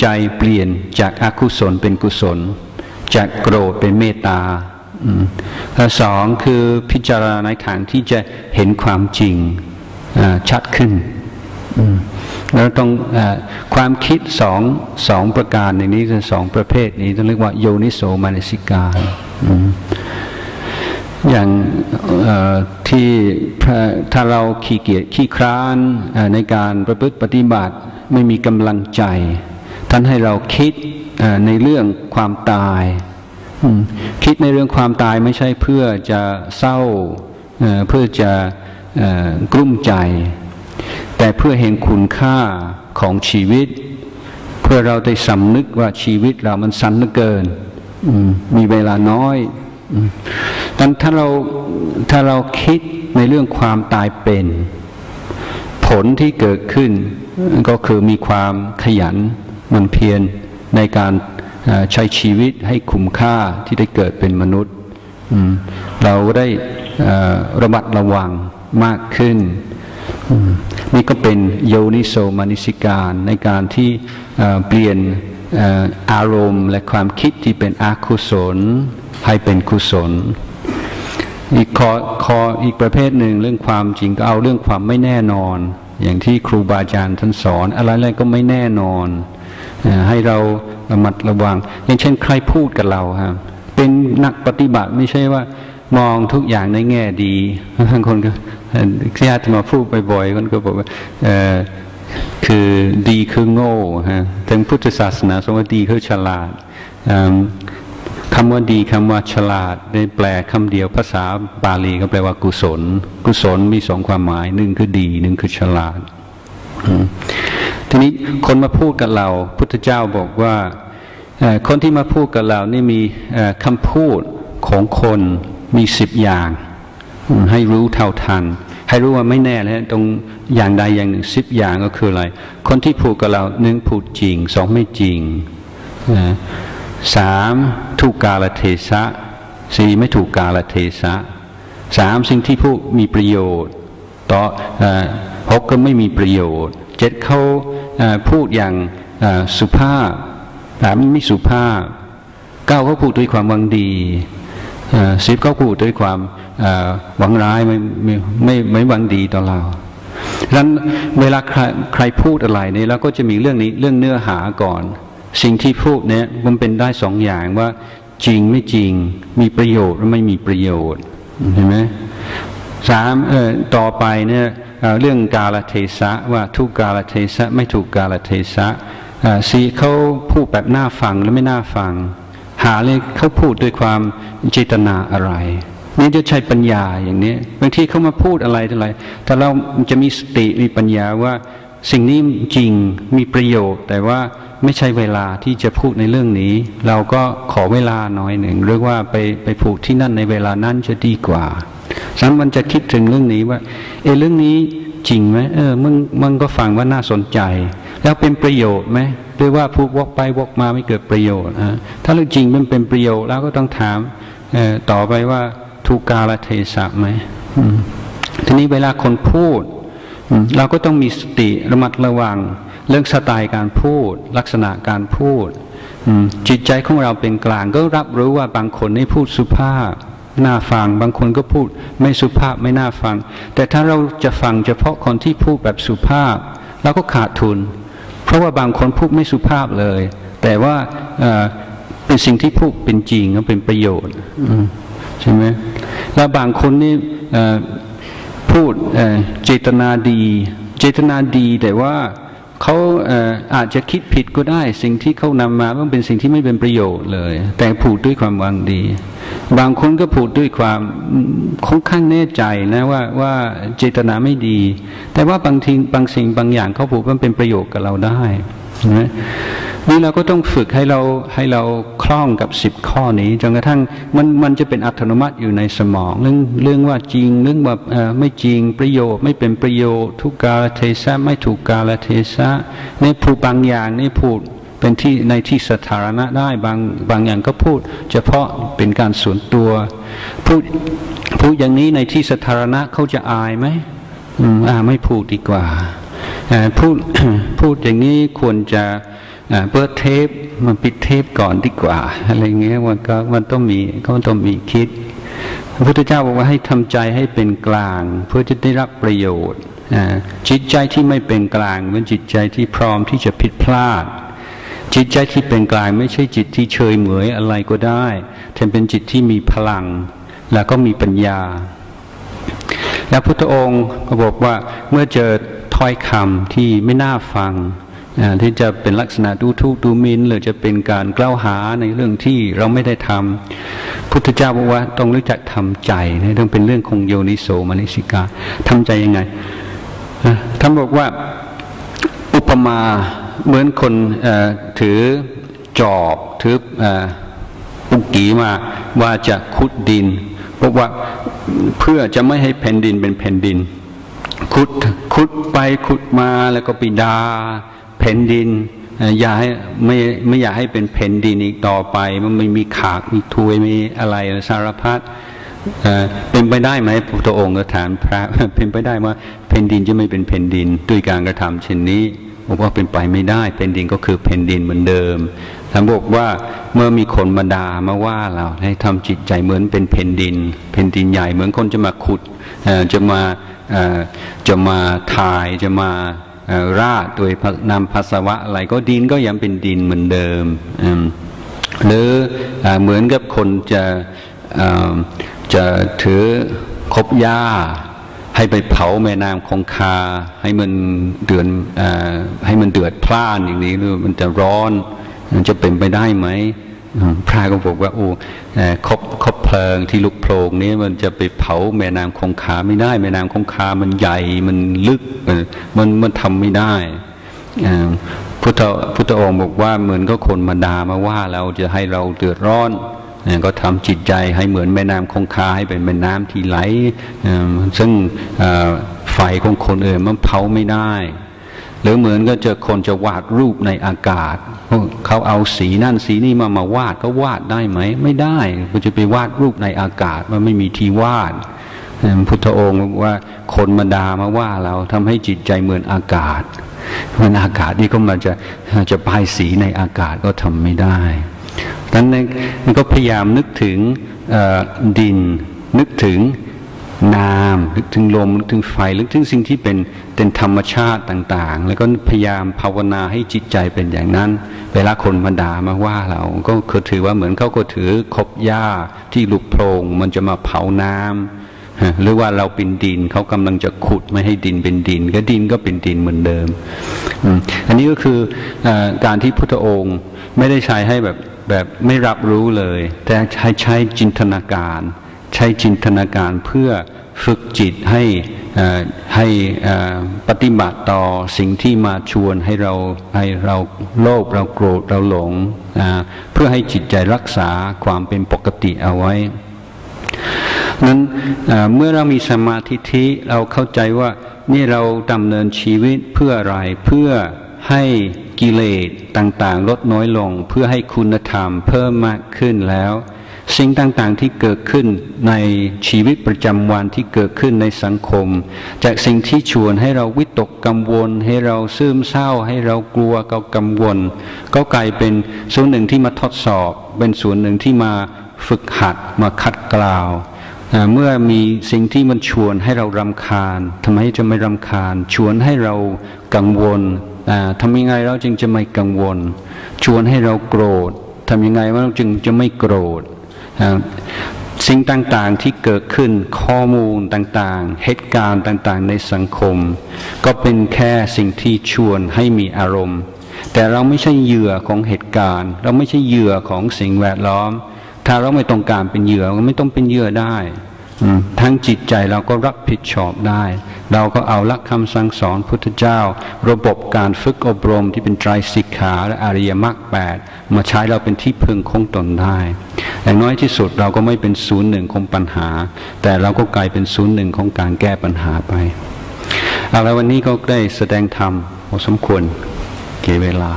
ใจเปลี่ยนจากอากุศลเป็นกุศล จากโกรธเป็นเมตตาและสองคือพิจารณาในทางที่จะเห็นความจริงชัดขึ้นแล้วต้องอความคิดสองสองประการในนี้คือสองประเภทนี้ต้องเรียกว่าโยนิโสมานสิกาอย่างที่ถ้าเราขี้เกียจขี้คร้านในการประพฤติปฏิบัติไม่มีกำลังใจ ท่านให้เราคิดในเรื่องความตายคิดในเรื่องความตายไม่ใช่เพื่อจะเศร้าเพื่อจะกลุ้มใจ แต่เพื่อเห็นคุณค่าของชีวิต เพื่อเราได้สำนึกว่าชีวิตเรามันสั้นเหลือเกินมีเวลาน้อยดังถ้าเราถ้าเราคิดในเรื่องความตายเป็น ผลที่เกิดขึ้นก็คือมีความขยัน มันเพียรในการใช้ชีวิตให้คุ้มค่าที่ได้เกิดเป็นมนุษย์ เราได้ระมัดระวังมากขึ้น นี่ก็เป็นโยนิโสมานิสิการในการที่เปลี่ยนอารมณ์และความคิดที่เป็นอกุศลให้เป็นกุศล อีกข้อขออีกประเภทหนึ่งเรื่องความจริงก็เอาเรื่องความไม่แน่นอน อย่างที่ครูบาอาจารย์ท่านสอน อะไรๆก็ไม่แน่นอน ให้เราระมัดระวัง อย่างเช่น ใครพูดกับเราครับเป็นนักปฏิบัติไม่ใช่ว่ามองทุกอย่างในแง่ดีบางคนก็ญาติมาพูดบ่อยๆคนก็บอกว่าคือดีคือโง่ฮะทางพุทธศาสนาสมมติดีคือฉลาดคำว่าดีคำว่าฉลาดได้แปลคำเดียวภาษาบาลีก็แปลว่ากุศล กุศลมีสองความหมายหนึ่งคือดีหนึ่งคือฉลาด ทีนี้คนมาพูดกับเรา พุทธเจ้าบอกว่าคนที่มาพูดกับเรานี่มีคำพูดของคนมีสิบอย่าง ให้รู้เท่าทัน ให้รู้ว่าไม่แน่แล้วตรงอย่างใดอย่างหนึ่งสิบอย่างก็คืออะไร คนที่พูดกับเราหนึ่งพูดจริงสองไม่จริงสามถูกกาลเทศะสี่ไม่ถูกกาลเทศะสามสิ่งที่พูดมีประโยชน์ต่อหกก็ไม่มีประโยชน์เจ็ดเขา พูดอย่างสุภาพสามไม่สุภาพเก้าเขาพูดด้วยความหวังดีสิบเขาพูดด้วยความหวังร้ายไม่ไม่ไม่ไม่หวังดีต่อเราดังนั้นเวลาใครใครพูดอะไรเนี่ยเราก็จะมีเรื่องนี้เรื่องเนื้อหาก่อน สิ่งที่พูดเนี่ยมันเป็นได้สองอย่างว่าจริงไม่จริงมีประโยชน์หรือไม่มีประโยชน์เห็นไหมสามเออต่อไปเนี่ย เรื่องกาลเทศะว่าทุกกาลเทศะไม่ถูกกาลเทศะสีเขาพูดแบบน่าฟังหรือไม่น่าฟัง หาเลยเขาพูดด้วยความเจตนาอะไรนี่จะใช้ปัญญาอย่างนี้บางทีเขามาพูดอะไรอะไรแต่เราจะมีสติมีปัญญาว่าสิ่งนี้จริงมีประโยชน์ แต่ว่าไม่ใช่เวลาที่จะพูดในเรื่องนี้ เราก็ขอเวลาหน่อยหนึ่งเรียกว่าไปไปพูดที่นั่นในเวลานั้นจะดีกว่า สันมันจะคิดถึงเรื่องนี้ว่า เอเรื่องนี้จริงไหมเออมึงมึงก็ฟังว่าน่าสนใจ แล้วเป็นประโยชน์ไหมหรือว่าพูดวกไปวกมาไม่เกิดประโยชน์นะถ้าเรื่องจริงมันเป็นประโยชน์แล้วก็ต้องถามต่อไปว่าถูกกาลเทศะไหมทีนี้เวลาคนพูด เราก็ต้องมีสติระมัดระวัง เรื่องสไตล์การพูด ลักษณะการพูดจิตใจของเราเป็นกลางก็รับรู้ว่าบางคนนี่พูดสุภาพ น่าฟัง บางคนก็พูดไม่สุภาพไม่น่าฟัง แต่ถ้าเราจะฟังเฉพาะคนที่พูดแบบสุภาพเราก็ขาดทุน เพราะว่าบางคนพูดไม่สุภาพเลย แต่ว่าเป็นสิ่งที่พูดเป็นจริงก็เป็นประโยชน์ใช่ไหมแล้วบางคนนี่พูดเจตนาดี เจตนาดีแต่ว่า เขาอาจจะคิดผิดก็ได้ สิ่งที่เขานำมามันเป็นสิ่งที่ไม่เป็นประโยชน์เลย แต่ผูกด้วยความหวังดี บางคนก็ผูกด้วยความค่อนข้างแน่ใจนะว่าว่าเจตนาไม่ดี แต่ว่าบางทีบางสิ่งบางอย่างเขาผูกมันเป็นประโยชน์กับเราได้นะ นี่เราก็ต้องฝึกให้เราให้เราคล่องกับสิบข้อนี้จนกระทั่งมันมันจะเป็นอัตโนมัติอยู่ในสมอง เรื่องเรื่องว่าจริงเรื่องแบบไม่จริงประโยชน์ไม่เป็นประโยชน์ทุกกาลเทศะไม่ถูกกาลเทศะนี่พูดบางอย่างนี่พูดเป็นที่ในที่สาธารณะได้บางบางอย่างก็พูด เฉพาะเป็นการส่วนตัว พูดพูดอย่างนี้ในที่สาธารณะเขาจะอายไหมอ่าไม่พูดดีกว่าพูดพูดอย่างนี้ควรจะ เปิดเทปมันปิดเทปก่อนดีกว่า อะไรเงี้ยมันก็มันต้องมีก็ต้องมีคิด พระพุทธเจ้าบอกว่าให้ทำใจให้เป็นกลาง เพื่อจะได้รับประโยชน์จิตใจที่ไม่เป็นกลางเป็นจิตใจที่พร้อมที่จะผิดพลาด จิตใจที่เป็นกลางไม่ใช่จิตที่เฉยเหมยอะไรก็ได้แต่เป็นจิตที่มีพลัง แล้วก็มีปัญญา แล้วพุทธองค์ก็บอกว่าเมื่อเจอถ้อยคำที่ไม่น่าฟัง ที่จะเป็นลักษณะดูทุกดูมินหรือจะเป็นการกล่าวหาในเรื่องที่เราไม่ได้ทำพุทธเจ้าบอกว่าต้องรู้จักทำใจนี่ต้องเป็นเรื่องของโยนิโสมนิสิกาทำใจยังไงท่านบอกว่าอุปมาเหมือนคนถือจอบถือปุกีมาว่าจะขุดดินบอกว่าเพื่อจะไม่ให้แผ่นดินเป็นแผ่นดินขุดขุดไปขุดมาแล้วก็ปิดา ผ่นดินอย่าให้ไม่ไม่อยากให้เป็นแผ่นดินอีกต่อไป มันไม่มีขากมีทวยมีอะไรสารพัดเป็นไปได้ไหมพระองค์ก็ถามพระเป็นไปได้ว่าแผ่นดินจะไม่เป็นแผ่นดินด้วยการกระทำเช่นนี้บอกว่าเป็นไปไม่ได้แผ่นดินก็คือแผ่นดินเหมือนเดิมท่านบอกว่าเมื่อมีคนมาด่ามาว่าเราให้ทำจิตใจเหมือนเป็นแผ่นดินแผ่นดินใหญ่เหมือนคนจะมาขุดจะมาจะมาถ่ายจะมา ราดโดยนำภาสวะอะไรก็ดินก็ยังเป็นดินเหมือนเดิม หรือเหมือนกับคนจะจะถือคบยาให้ไปเผาแม่น้ำคงคา ให้มันเดือดให้มันเดือดพล่านอย่างนี้หรือมันจะร้อนมันจะเป็นไปได้ไหม พระก็บอกว่าโอ้คบคบเพลิงที่ลุกโพลงนี้มันจะไปเผาแม่น้ำคงคาไม่ได้ แม่น้ำคงคามันใหญ่มันลึกมันมันทำไม่ได้พุทธพุทธองค์บอกว่าเหมือนก็คนมาด่ามาว่าเราจะให้เราเดือดร้อนก็ทำจิตใจให้เหมือนแม่น้ำคงคาให้เป็นแม่น้ำที่ไหลซึ่งไฟของคนอื่นมันเผาไม่ได้ รือเหมือนก็จอคนจะวาดรูปในอากาศ เขาเอาสีนั่นสีนี่มามาวาดก็วาดได้ไหม ไม่ได้ก็จะไปวาดรูปในอากาศมันไม่มีที่วาดพุทธองค์ว่าคนมาดามาว่าเราทำให้จิตใจเหมือนอากาศมือนอากาศนี่ก็มันจะจะปายสีในอากาศก็ทำไม่ได้ดังนั้นก็พยายามนึกถึงดินนึกถึง นามนึกถึงลมนึกถึงไฟนึกถึงสิ่งที่เป็นเป็นธรรมชาติต่าง ๆ แล้วก็พยายามภาวนาให้จิตใจเป็นอย่างนั้น เวลาคนมาด่ามาว่าเรา ก็คือถือว่าเหมือนเขาก็ถือคบหญ้าที่หลุกโพรงมันจะมาเผาน้ำหรือว่าเราเป็นดินเขากำลังจะขุดไม่ให้ดินเป็นดิน ก็ดินก็เป็นดินเหมือนเดิมอันนี้ก็คืออการที่พุทธองค์ไม่ได้ใช้ให้แบบแบบไม่รับรู้เลย แต่ใช้ใช้จินตนาการ ใช้จินตนาการเพื่อฝึกจิตให้ให้ปฏิบัติต่อสิ่งที่มาชวนให้เราให้เราโลภเราโกรธเราหลง เพื่อให้จิตใจรักษาความเป็นปกติเอาไว้นั้นเมื่อเรามีสมาธิทิเราเข้าใจว่านี่เราดำเนินชีวิตเพื่ออะไรเพื่อให้กิเลสต่างๆ ลดน้อยลง เพื่อให้คุณธรรมเพิ่มมากขึ้นแล้ว สิ่งต่างๆที่เกิดขึ้นในชีวิตประจำวันที่เกิดขึ้นในสังคม จากสิ่งที่ชวนให้เราวิตกกังวล ให้เราซึมเศร้า ให้เรากลัวเกากังวล ก็กลายเป็นส่วนหนึ่งที่มาทดสอบ เป็นส่วนหนึ่งที่มาฝึกหัดมาคัดกล่าวเมื่อมีสิ่งที่มันชวนให้เรารำคาญทำไมจะไม่รำคาญ ชวนให้เรากังวลทำยังไงเราจึงจะไม่กังวล ชวนให้เราโกรธทำยังไงเราจึงจะไม่โกรธ สิ่งต่างๆที่เกิดขึ้นข้อมูลต่างๆ เหตุการณ์ต่างๆ ในสังคม ก็เป็นแค่สิ่งที่ชวนให้มีอารมณ์ แต่เราไม่ใช่เหยื่อของเหตุการณ์ เราไม่ใช่เหยื่อของสิ่งแวดล้อม ถ้าเราไม่ต้องการเป็นเหยื่อก็ไม่ต้องเป็นเหยื่อได้ทั้งจิตใจเราก็รับผิดชอบได้ เราก็เอาลักคำสั่งสอนพุทธเจ้า ระบบการฝึกอบรมที่เป็นไตรสิกขาและอริยมรรคแปดมาใช้เราเป็นที่พึ่งคงตนได้ อย่างน้อยที่สุดเราก็ไม่เป็นศูนย์หนึ่งของปัญหา แต่เราก็กลายเป็นศูนย์หนึ่งของการแก้ปัญหาไปเอาละวันนี้ก็ได้แสดงธรรมพอสมควรเกเวลา